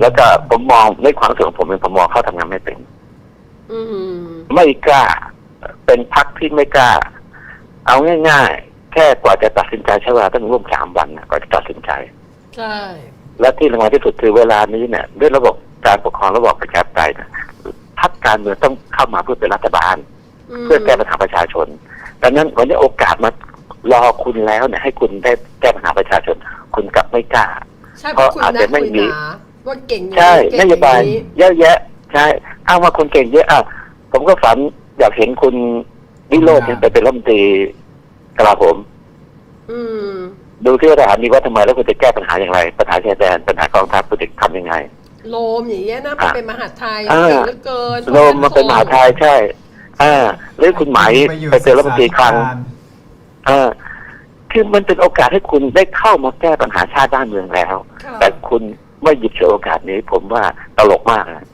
แล้วก็ผมมองในความรู้สึกของผมเองผมมองเขาทำงานไม่เป็นอืมไม่กล้า เป็นพักที่ไม่กล้า เอาง่ายๆ แค่กว่าจะตัดสินใจใช้เวลาตั้งร่วมสามวันนะกว่าจะตัดสินใจ ใช่ และที่สำคัญที่สุดคือเวลานี้เนี่ยด้วยระบบการปกครองระบอบประชาธิปไตยเนี่ยพักการเมืองต้องเข้ามาเพื่อเป็นรัฐบาลมเพื่อแก้ปัญหาประชาชนดังนั้นวันนี้โอกาสมารอคุณแล้วเนี่ยให้คุณได้แก้ปัญหาประชาชน คุณกลับไม่กล้าใช่เพราะคุณเพราะอาจนะจะไม่คุยมีหนา ว่าเก่งอย่างใช่เก่นงโยบายนี้เยอะแยะใช่อ้างว่าคนเก่งเยอะอะผมก็ฝันอยากเห็นคุณวิโรจน์ครับไปเป็นรัฐมนตรีกลาโหมอืมดูที่ว่าทหารมีว่าทำไมแล้วคุณจะแก้ปัญหาอย่างไร ปัญหาชายแดนปัญหากองทัพคุณจะทำยังไงโลมอย่างเงี้ยนะอะเป็นมหาดไทยอ่าเก่งเหลือเกินโรมมาเป็นมหาไทยใช่ อ่าหรือคุณไหมายอยู่ไปเป็นรัฐมนตรีคลังศึกษาธิการอ่าคือมันเป็นโอกาสให้คุณได้เข้ามาแก้ปัญหาชาติบ้านเมืองแล้วค่ะแต่คุณ ไม่หยิบฉวยโอกาสนี้ผมว่าตลกมากนะ